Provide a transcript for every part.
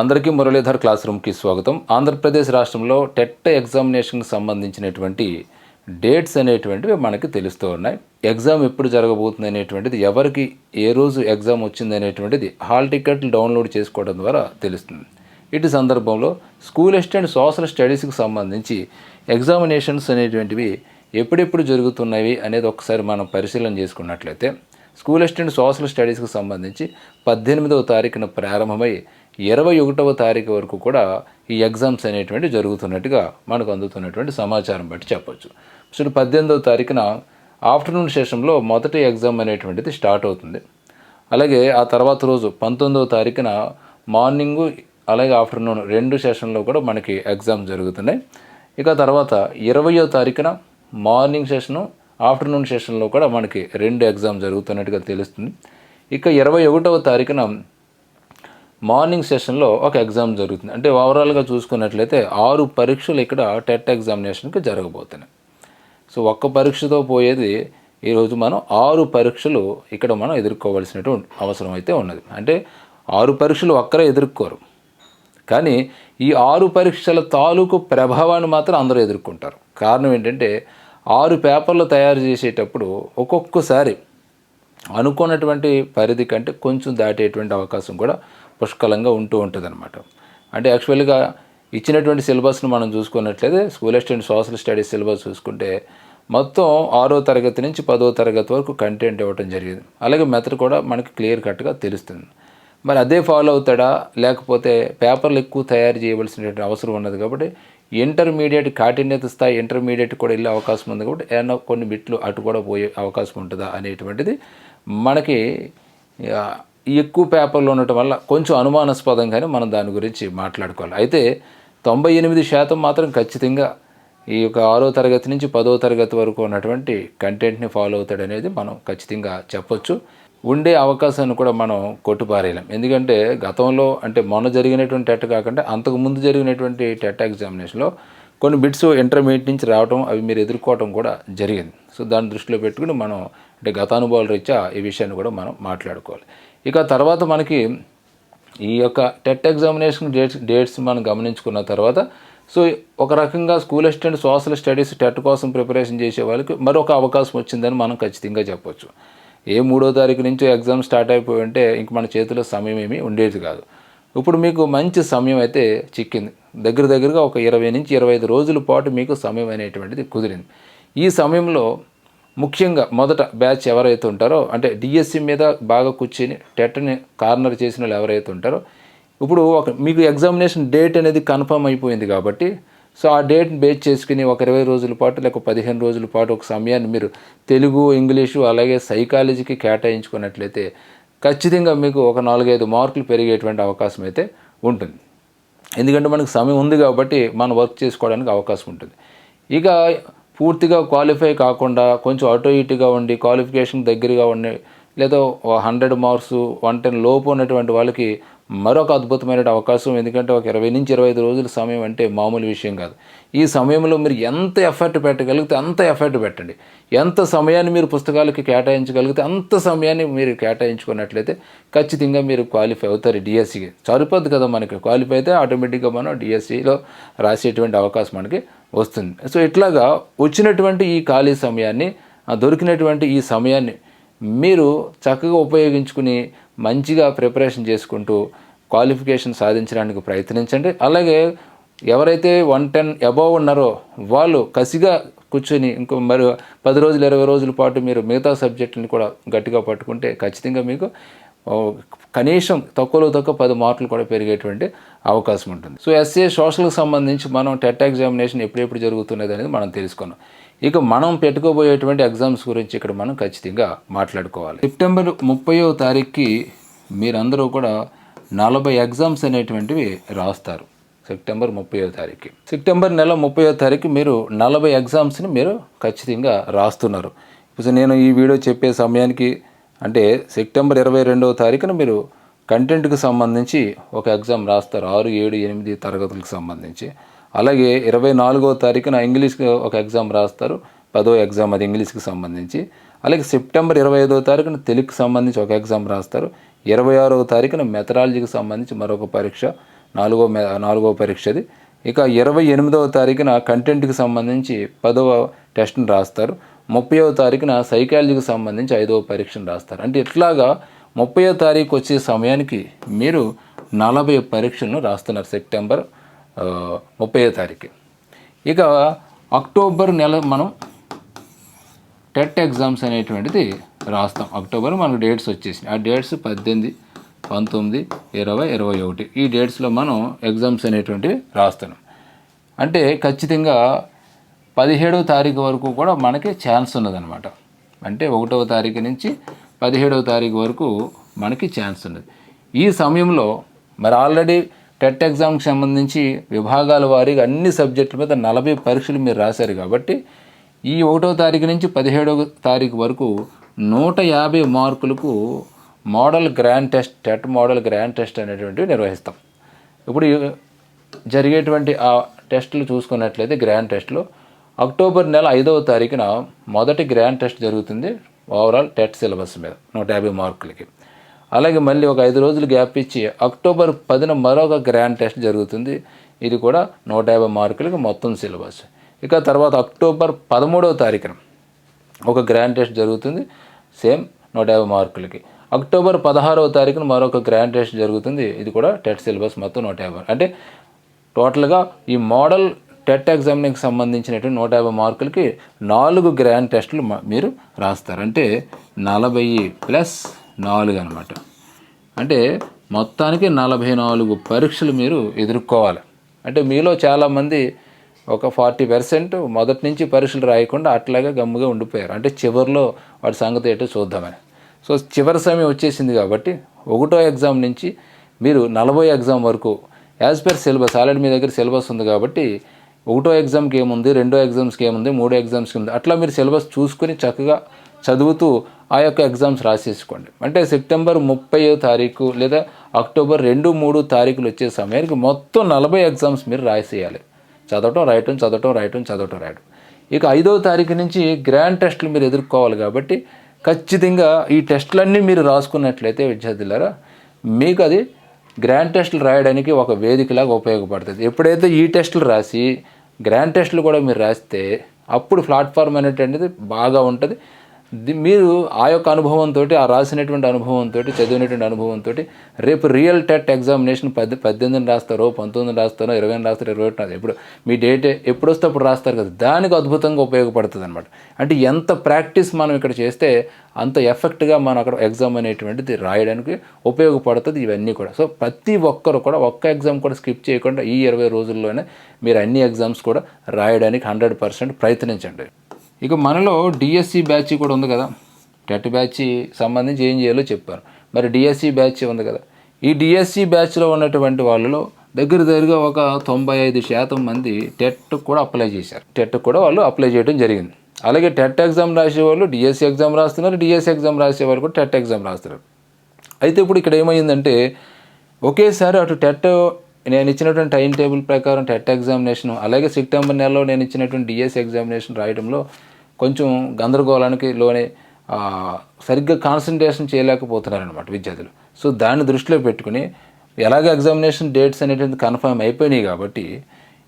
అందరికీ మురళీధర్ క్లాస్ రూమ్కి స్వాగతం. ఆంధ్రప్రదేశ్ రాష్ట్రంలో టెట్ ఎగ్జామినేషన్కి సంబంధించినటువంటి డేట్స్ అనేటువంటివి మనకి తెలుస్తూ ఉన్నాయి. ఎగ్జామ్ ఎప్పుడు జరగబోతుంది అనేటువంటిది ఎవరికి ఏ రోజు ఎగ్జామ్ వచ్చింది అనేటువంటిది హాల్ టికెట్లు డౌన్లోడ్ చేసుకోవడం ద్వారా తెలుస్తుంది. ఇటు సందర్భంలో స్కూల్ అండ్ సోషల్ స్టడీస్కి సంబంధించి ఎగ్జామినేషన్స్ అనేటువంటివి ఎప్పుడెప్పుడు జరుగుతున్నవి అనేది ఒకసారి మనం పరిశీలన చేసుకున్నట్లయితే స్కూల్ అండ్ సోషల్ స్టడీస్కి సంబంధించి పద్దెనిమిదవ తారీఖున ప్రారంభమై ఇరవై ఒకటవ తారీఖు వరకు కూడా ఈ ఎగ్జామ్స్ అనేటువంటి జరుగుతున్నట్టుగా మనకు అందుతున్నటువంటి సమాచారం బట్టి చెప్పొచ్చు. సో పద్దెనిమిదవ తారీఖున ఆఫ్టర్నూన్ సెషన్లో మొదటి ఎగ్జామ్ అనేటువంటిది స్టార్ట్ అవుతుంది. అలాగే ఆ తర్వాత రోజు పంతొమ్మిదవ తారీఖున మార్నింగు అలాగే ఆఫ్టర్నూన్ రెండు సెషన్లో కూడా మనకి ఎగ్జామ్ జరుగుతున్నాయి. ఇక తర్వాత ఇరవయో తారీఖున మార్నింగ్ సెషను ఆఫ్టర్నూన్ సెషన్లో కూడా మనకి రెండు ఎగ్జామ్ జరుగుతున్నట్టుగా తెలుస్తుంది. ఇక ఇరవై ఒకటవ తారీఖున మార్నింగ్ సెషన్లో ఒక ఎగ్జామ్ జరుగుతుంది. అంటే ఓవరాల్గా చూసుకున్నట్లయితే ఆరు పరీక్షలు ఇక్కడ టెట్ ఎగ్జామినేషన్కి జరగబోతున్నాయి. సో ఒక్క పరీక్షతో పోయేది ఈరోజు మనం ఆరు పరీక్షలు ఇక్కడ మనం ఎదుర్కోవాల్సినటువంటి అవసరం అయితే ఉన్నది. అంటే ఆరు పరీక్షలు ఒక్కరే ఎదుర్కోరు. కానీ ఈ ఆరు పరీక్షల తాలూకు ప్రభావాన్ని మాత్రం అందరూ ఎదుర్కొంటారు. కారణం ఏంటంటే ఆరు పేపర్లు తయారు చేసేటప్పుడు ఒక్కొక్కసారి అనుకున్నటువంటి పరిధి కంటే కొంచెం దాటేటువంటి అవకాశం కూడా పుష్కలంగా ఉంటూ ఉంటుంది అనమాట అంటే యాక్చువల్గా ఇచ్చినటువంటి సిలబస్ను మనం చూసుకున్నట్లయితే school and social studies syllabus చూసుకుంటే మొత్తం ఆరో తరగతి నుంచి పదో తరగతి వరకు కంటెంట్ ఇవ్వటం జరిగింది. అలాగే మెథడ్ కూడా మనకి క్లియర్ కట్గా తెలుస్తుంది. మరి అదే ఫాలో అవుతాడా? లేకపోతే పేపర్లు ఎక్కువ తయారు చేయవలసినటువంటి అవసరం ఉన్నది కాబట్టి ఇంటర్మీడియట్ కాఠిన్యత స్థాయి ఇంటర్మీడియట్ కూడా వెళ్ళే అవకాశం ఉంది కాబట్టి ఏమన్నా కొన్ని బిట్లు అటు కూడా పోయే అవకాశం ఉంటుందా అనేటువంటిది మనకి ఎక్కువ పేపర్లు ఉండటం వల్ల కొంచెం అనుమానాస్పదంగానే మనం దాని గురించి మాట్లాడుకోవాలి. అయితే తొంభై ఎనిమిది శాతం మాత్రం ఖచ్చితంగా ఈ యొక్క ఆరో తరగతి నుంచి పదో తరగతి వరకు ఉన్నటువంటి కంటెంట్ని ఫాలో అవుతాడనేది మనం ఖచ్చితంగా చెప్పొచ్చు. ఉండే అవకాశాన్ని కూడా మనం కొట్టుపారేయలేం ఎందుకంటే గతంలో అంటే మొన్న జరిగినటువంటి టెట్ కాకుండా అంతకు ముందు జరిగినటువంటి టెట్ ఎగ్జామినేషన్లో కొన్ని బిట్స్ ఇంటర్మీడియట్ నుంచి రావడం అవి మీరు ఎదుర్కోవడం కూడా జరిగింది. సో దాన్ని దృష్టిలో పెట్టుకుని మనం అంటే గతానుభవాల రీత్యా ఈ విషయాన్ని కూడా మనం మాట్లాడుకోవాలి. ఇక తర్వాత మనకి ఈ యొక్క టెట్ ఎగ్జామినేషన్ డేట్స్ డేట్స్ మనం గమనించుకున్న తర్వాత సో ఒక రకంగా school assistant social studies TET కోసం ప్రిపరేషన్ చేసే వాళ్ళకి మరొక అవకాశం వచ్చిందని మనం ఖచ్చితంగా చెప్పొచ్చు. ఏ మూడో తారీఖు నుంచి ఎగ్జామ్ స్టార్ట్ అయిపోయి ఉంటే ఇంక మన చేతిలో సమయం ఏమీ ఉండేది కాదు. ఇప్పుడు మీకు మంచి సమయం అయితే చిక్కింది. దగ్గర దగ్గరగా ఒక ఇరవై నుంచి ఇరవై ఐదు రోజుల పాటు మీకు సమయం అనేటువంటిది కుదిరింది. ఈ సమయంలో ముఖ్యంగా మొదట బ్యాచ్ ఎవరైతే ఉంటారో అంటే డిఎస్సి మీద బాగా కూర్చొని టెట్ని కార్నర్ చేసిన వాళ్ళు ఎవరైతే ఉంటారో ఇప్పుడు ఒక మీకు ఎగ్జామినేషన్ డేట్ అనేది కన్ఫర్మ్ అయిపోయింది కాబట్టి సో ఆ డేట్ బేస్ చేసుకుని ఒక ఇరవై రోజుల పాటు లేక పదిహేను రోజుల పాటు ఒక సమయాన్ని మీరు తెలుగు ఇంగ్లీషు అలాగే సైకాలజీకి కేటాయించుకున్నట్లయితే ఖచ్చితంగా మీకు ఒక నాలుగైదు మార్కులు పెరిగేటువంటి అవకాశం అయితే ఉంటుంది. ఎందుకంటే మనకు సమయం ఉంది కాబట్టి మనం వర్క్ చేసుకోవడానికి అవకాశం ఉంటుంది. ఇక పూర్తిగా క్వాలిఫై కాకుండా కొంచెం అటు ఇటుగా ఉండి క్వాలిఫికేషన్ దగ్గరగా ఉండి లేదా హండ్రెడ్ మార్క్స్ వన్ టెన్ లోపు ఉన్నటువంటి వాళ్ళకి మరొక అద్భుతమైన అవకాశం ఎందుకంటే ఒక ఇరవై నుంచి ఇరవై ఐదు రోజుల సమయం అంటే మామూలు విషయం కాదు. ఈ సమయంలో మీరు ఎంత ఎఫర్ట్ పెట్టగలిగితే అంత ఎఫర్ట్ పెట్టండి. ఎంత సమయాన్ని మీరు పుస్తకాలకి కేటాయించగలిగితే అంత సమయాన్ని మీరు కేటాయించుకున్నట్లయితే ఖచ్చితంగా మీరు క్వాలిఫై అవుతారు డిఎస్సికి సరిపోద్ది కదా మనకి. క్వాలిఫై అయితే ఆటోమేటిక్గా మనం డిఎస్సిలో రాసేటువంటి అవకాశం మనకి వస్తుంది. సో ఇట్లాగా వచ్చినటువంటి ఈ ఖాళీ సమయాన్ని దొరికినటువంటి ఈ సమయాన్ని మీరు చక్కగా ఉపయోగించుకుని మంచిగా ప్రిపరేషన్ చేసుకుంటూ క్వాలిఫికేషన్ సాధించడానికి ప్రయత్నించండి. అలాగే ఎవరైతే వన్ టెన్ అబోవ్ ఉన్నారో వాళ్ళు కసిగా కూర్చొని ఇంకో మరి పది రోజులు ఇరవై రోజుల పాటు మీరు మిగతా సబ్జెక్టుని కూడా గట్టిగా పట్టుకుంటే ఖచ్చితంగా మీకు కనీసం తక్కువలో తక్కువ పది మార్కులు కూడా పెరిగేటువంటి అవకాశం ఉంటుంది. సో ఎస్ఏ సోషల్కి సంబంధించి మనం టెట్ ఎగ్జామినేషన్ ఎప్పుడెప్పుడు జరుగుతున్నది అనేది మనం తెలుసుకున్నాం. ఇక మనం పెట్టుకోబోయేటువంటి ఎగ్జామ్స్ గురించి ఇక్కడ మనం ఖచ్చితంగా మాట్లాడుకోవాలి. సెప్టెంబర్ ముప్పయో తారీఖుకి మీరందరూ కూడా నలభై ఎగ్జామ్స్ అనేటువంటివి రాస్తారు సెప్టెంబర్ ముప్పయో తారీఖు సెప్టెంబర్ నెల ముప్పయో తారీఖు మీరు నలభై ఎగ్జామ్స్ని మీరు ఖచ్చితంగా రాస్తున్నారు. ఇప్పుడు నేను ఈ వీడియో చెప్పే సమయానికి అంటే సెప్టెంబర్ ఇరవై రెండవ తారీఖున మీరు కంటెంట్కి సంబంధించి ఒక ఎగ్జామ్ రాస్తారు. ఆరు ఏడు ఎనిమిది తరగతులకు సంబంధించి. అలాగే ఇరవై నాలుగో తారీఖున ఇంగ్లీష్కి ఒక ఎగ్జామ్ రాస్తారు. పదో ఎగ్జామ్ అది ఇంగ్లీష్కి సంబంధించి. అలాగే సెప్టెంబర్ ఇరవై ఐదో తారీఖున తెలుగుకి సంబంధించి ఒక ఎగ్జామ్ రాస్తారు. ఇరవై ఆరవ తారీఖున మెథడాలజీకి సంబంధించి మరొక పరీక్ష నాలుగో మె నాలుగో పరీక్షది. ఇక ఇరవై ఎనిమిదవ తారీఖున కంటెంట్కి సంబంధించి పదవ టెస్ట్ని రాస్తారు. ముప్పైవ తారీఖున సైకాలజీకి సంబంధించి ఐదవ పరీక్షను రాస్తారు. అంటే ఇట్లాగా ముప్పయో తారీఖు వచ్చే సమయానికి మీరు నలభై పరీక్షలను రాస్తున్నారు సెప్టెంబర్. ముప్పైవ తారీఖు. ఇక అక్టోబర్ నెల మనం టెట్ ఎగ్జామ్స్ అనేటువంటిది రాస్తాం. అక్టోబర్ మనకు డేట్స్ వచ్చేసినాయి. ఆ డేట్స్ పద్దెనిమిది పంతొమ్మిది ఇరవై ఇరవై ఒకటి. ఈ డేట్స్లో మనం ఎగ్జామ్స్ అనేటువంటివి రాస్తున్నాం. అంటే ఖచ్చితంగా పదిహేడవ తారీఖు వరకు కూడా మనకి ఛాన్స్ ఉన్నదనమాట అంటే ఒకటవ తారీఖు నుంచి పదిహేడవ తారీఖు వరకు మనకి ఛాన్స్ ఉన్నది. ఈ సమయంలో మరి ఆల్రెడీ టెట్ ఎగ్జామ్కి సంబంధించి విభాగాల వారీగా అన్ని సబ్జెక్టుల మీద నలభై పరీక్షలు మీరు రాశారు కాబట్టి ఈ ఒకటో తారీఖు నుంచి పదిహేడవ తారీఖు వరకు నూట యాభై మార్కులకు model grand test TET model grand test అనేటువంటివి నిర్వహిస్తాం. ఇప్పుడు జరిగేటువంటి ఆ టెస్టులు చూసుకున్నట్లయితే గ్రాండ్ టెస్ట్లో అక్టోబర్ నెల ఐదవ తారీఖున మొదటి గ్రాండ్ టెస్ట్ జరుగుతుంది ఓవరాల్ టెట్ సిలబస్ మీద నూట యాభై మార్కులకి. అలాగే మళ్ళీ ఒక ఐదు రోజులు గ్యాప్ ఇచ్చి అక్టోబర్ పదిన మరొక గ్రాండ్ టెస్ట్ జరుగుతుంది. ఇది కూడా నూట యాభై మార్కులకి మొత్తం సిలబస్. ఇక తర్వాత అక్టోబర్ పదమూడవ తారీఖున ఒక గ్రాండ్ టెస్ట్ జరుగుతుంది. సేమ్ నూట యాభై మార్కులకి. అక్టోబర్ పదహారవ తారీఖున మరొక గ్రాండ్ టెస్ట్ జరుగుతుంది. ఇది కూడా టెట్ సిలబస్ మొత్తం నూట యాభై. అంటే టోటల్గా ఈ మోడల్ టెట్ ఎగ్జామ్కి సంబంధించినటువంటి నూట యాభై మార్కులకి నాలుగు గ్రాండ్ టెస్టులు మీరు రాస్తారు. అంటే నలభై ప్లస్ నాలుగు అనమాట అంటే మొత్తానికి నలభై నాలుగు పరీక్షలు మీరు ఎదుర్కోవాలి. అంటే మీలో చాలామంది ఒక ఫార్టీ పర్సెంట్ మొదటి నుంచి పరీక్షలు రాయకుండా అట్లాగే గమ్ముగా ఉండిపోయారు. అంటే చివరిలో వాటి సంగతి ఏంటో చూద్దామని. సో చివరి సమయం వచ్చేసింది కాబట్టి ఒకటో ఎగ్జామ్ నుంచి మీరు నలభై ఎగ్జామ్ వరకు యాజ్ పర్ సిలబస్ ఆల్రెడీ మీ దగ్గర సిలబస్ ఉంది కాబట్టి ఒకటో ఎగ్జామ్కి ఏముంది రెండో ఎగ్జామ్స్కి ఏముంది మూడో ఎగ్జామ్స్కి ఉంది అట్లా మీరు సిలబస్ చూసుకొని చక్కగా చదువుతూ ఆ యొక్క ఎగ్జామ్స్ రాసేసుకోండి. అంటే సెప్టెంబర్ ముప్పయో తారీఖు లేదా అక్టోబర్ రెండు మూడు తారీఖులు వచ్చే సమయానికి మొత్తం నలభై ఎగ్జామ్స్ మీరు రాసేయాలి. చదవటం రాయటం చదవటం రాయటం చదవటం రాయటం. ఇక ఐదవ తారీఖు నుంచి గ్రాండ్ టెస్టులు మీరు ఎదుర్కోవాలి కాబట్టి ఖచ్చితంగా ఈ టెస్టులన్నీ మీరు రాసుకున్నట్లయితే విద్యార్థులారా మీకు అది గ్రాండ్ టెస్టులు రాయడానికి ఒక వేదికలాగా ఉపయోగపడుతుంది. ఎప్పుడైతే ఈ టెస్టులు రాసి గ్రాండ్ టెస్టులు కూడా మీరు రాస్తే అప్పుడు ప్లాట్ఫామ్ అనేటువంటిది బాగా ఉంటుంది. మీరు ఆ యొక్క అనుభవంతో ఆ రాసినటువంటి అనుభవంతో చదివినటువంటి అనుభవంతో రేపు రియల్ టెట్ ఎగ్జామినేషన్ పద్దె పద్దెనిమిది రాస్తారో పంతొమ్మిది రాస్తారో ఇరవై రాస్తారో ఇరవై ఒకటి ఎప్పుడు మీ డేట్ ఎప్పుడు వస్తే అప్పుడు రాస్తారు కదా. దానికి అద్భుతంగా ఉపయోగపడుతుంది అనమాట అంటే ఎంత ప్రాక్టీస్ మనం ఇక్కడ చేస్తే అంత ఎఫెక్ట్గా మనం అక్కడ ఎగ్జామ్ అనేటువంటిది రాయడానికి ఉపయోగపడుతుంది ఇవన్నీ కూడా. సో ప్రతి ఒక్కరు కూడా ఒక్క ఎగ్జామ్ కూడా స్కిప్ చేయకుండా ఈ ఇరవై రోజుల్లోనే మీరు అన్ని ఎగ్జామ్స్ కూడా రాయడానికి హండ్రెడ్ పర్సెంట్ ప్రయత్నించండి. ఇక మనలో డిఎస్సి బ్యాచ్ కూడా ఉంది కదా. టెట్ బ్యాచ్ సంబంధించి ఏం చేయాలో చెప్పారు. మరి డిఎస్సి బ్యాచ్ ఉంది కదా. ఈ డిఎస్సి బ్యాచ్లో ఉన్నటువంటి వాళ్ళలో దగ్గర దగ్గరగా ఒక తొంభై ఐదు శాతం మంది టెట్ కూడా అప్లై చేశారు. టెట్ కూడా వాళ్ళు అప్లై చేయడం జరిగింది. అలాగే టెట్ ఎగ్జామ్ రాసేవాళ్ళు డిఎస్సి ఎగ్జామ్ రాస్తున్నారు. డిఎస్సి ఎగ్జామ్ రాసేవాళ్ళు కూడా టెట్ ఎగ్జామ్ రాస్తున్నారు. అయితే ఇప్పుడు ఇక్కడ ఏమైందంటే ఒకేసారి అటు టెట్ నేను ఇచ్చినటువంటి టైం టేబుల్ ప్రకారం టెట్ ఎగ్జామినేషన్ అలాగే సెప్టెంబర్ నెలలో నేను ఇచ్చినటువంటి డిఎస్ ఎగ్జామినేషన్ రాయడంలో కొంచెం గందరగోళానికి లోనే సరిగ్గా కాన్సన్ట్రేషన్ చేయలేకపోతున్నారనమాట విద్యార్థులు. సో దాన్ని దృష్టిలో పెట్టుకుని ఎలాగ ఎగ్జామినేషన్ డేట్స్ అనేటువంటి కన్ఫర్మ్ అయిపోయినాయి కాబట్టి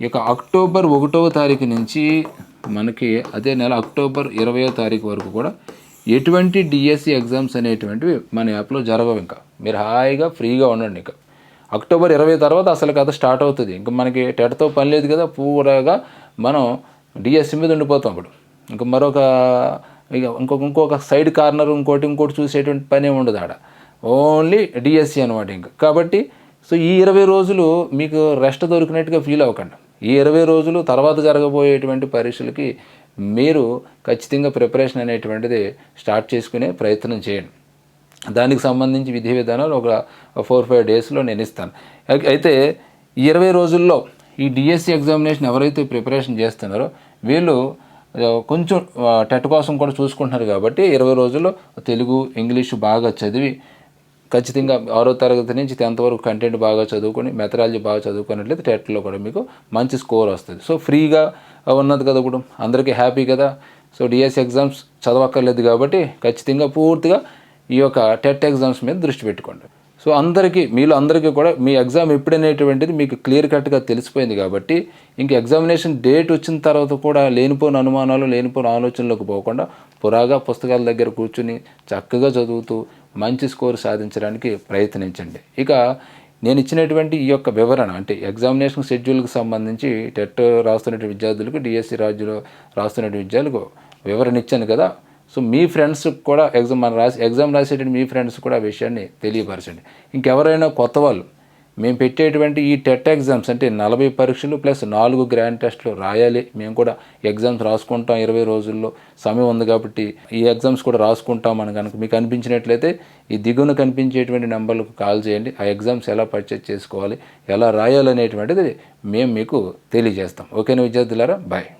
ఈ యొక్క అక్టోబర్ ఒకటవ తారీఖు నుంచి మనకి అదే నెల అక్టోబర్ ఇరవయో తారీఖు వరకు కూడా ఎటువంటి డిఎస్సి ఎగ్జామ్స్ అనేటువంటివి మన యాప్లో జరగవు ఇంకా. మీరు హాయిగా ఫ్రీగా ఉండండి ఇంకా. అక్టోబర్ ఇరవై తర్వాత అసలు కథ స్టార్ట్ అవుతుంది. ఇంకా మనకి టెటతో పని లేదు కదా పూరగా మనం డిఎస్సి మీద ఉండిపోతాం ఇప్పుడు. ఇంకా మరొక ఇక ఇంకొక ఇంకొక సైడ్ కార్నర్ ఇంకోటి ఇంకోటి చూసేటువంటి పనే ఉండదు ఆడ. ఓన్లీ డిఎస్సి అనమాట ఇంకా. కాబట్టి సో ఈ ఇరవై రోజులు మీకు రెస్ట్ దొరికినట్టుగా ఫీల్ అవ్వకండి. ఈ ఇరవై రోజులు తర్వాత జరగబోయేటువంటి పరీక్షలకి మీరు ఖచ్చితంగా ప్రిపరేషన్ అనేటువంటిది స్టార్ట్ చేసుకునే ప్రయత్నం చేయండి. దానికి సంబంధించి విధి విధానాలు ఒక ఫోర్ ఫైవ్ డేస్లో నేను ఇస్తాను. అయితే ఇరవై రోజుల్లో ఈ డిఎస్సి ఎగ్జామినేషన్ ఎవరైతే ప్రిపరేషన్ చేస్తున్నారో వీళ్ళు కొంచెం టెట్ కోసం కూడా చూసుకుంటున్నారు కాబట్టి ఇరవై రోజుల్లో తెలుగు ఇంగ్లీషు బాగా చదివి ఖచ్చితంగా ఆరో తరగతి నుంచి టెన్త్ వరకు కంటెంట్ బాగా చదువుకొని మెథడాలజీ బాగా చదువుకున్నట్లయితే టెట్లో కూడా మీకు మంచి స్కోర్ వస్తుంది. సో ఫ్రీగా ఉన్నది కదా ఇప్పుడు అందరికీ హ్యాపీ కదా. సో డిఎస్ ఎగ్జామ్స్ చదవక్కర్లేదు కాబట్టి ఖచ్చితంగా పూర్తిగా ఈ యొక్క టెట్ ఎగ్జామ్స్ మీద దృష్టి పెట్టుకోండి. సో అందరికీ మీలో అందరికీ కూడా మీ ఎగ్జామ్ ఎప్పుడనేటువంటిది మీకు క్లియర్ కట్గా తెలిసిపోయింది కాబట్టి ఇంక ఎగ్జామినేషన్ డేట్ వచ్చిన తర్వాత కూడా లేనిపోని అనుమానాలు లేనిపోని ఆలోచనలకు పోకుండా పురాగా పుస్తకాల దగ్గర కూర్చుని చక్కగా చదువుతూ మంచి స్కోర్ సాధించడానికి ప్రయత్నించండి. ఇక నేను ఇచ్చినటువంటి ఈ యొక్క వివరణ అంటే ఎగ్జామినేషన్ షెడ్యూల్కి సంబంధించి టెట్ రాస్తున్న విద్యార్థులకు డిఎస్సి రాజులో రాస్తున్న విద్యార్థులకు వివరణ ఇచ్చాను కదా సో మీ ఫ్రెండ్స్ కూడా ఎగ్జామ్ మన రాసి ఎగ్జామ్ రాసేటువంటి మీ ఫ్రెండ్స్ కూడా ఆ విషయాన్ని తెలియపరచండి. ఇంకెవరైనా కొత్త వాళ్ళు మేము పెట్టేటువంటి ఈ టెట్ ఎగ్జామ్స్ అంటే నలభై పరీక్షలు ప్లస్ నాలుగు గ్రాండ్ టెస్ట్లు రాయాలి. మేము కూడా ఎగ్జామ్స్ రాసుకుంటాం ఇరవై రోజుల్లో. సమయం ఉంది కాబట్టి ఈ ఎగ్జామ్స్ కూడా రాసుకుంటాం అని కనుక మీకు అనిపించినట్లయితే ఈ దిగువన కనిపించేటువంటి నెంబర్లకు కాల్ చేయండి. ఆ ఎగ్జామ్స్ ఎలా పర్చేజ్ చేసుకోవాలి ఎలా రాయాలనేటువంటిది మేము మీకు తెలియజేస్తాం. ఓకేనా విద్యార్థులారా? బాయ్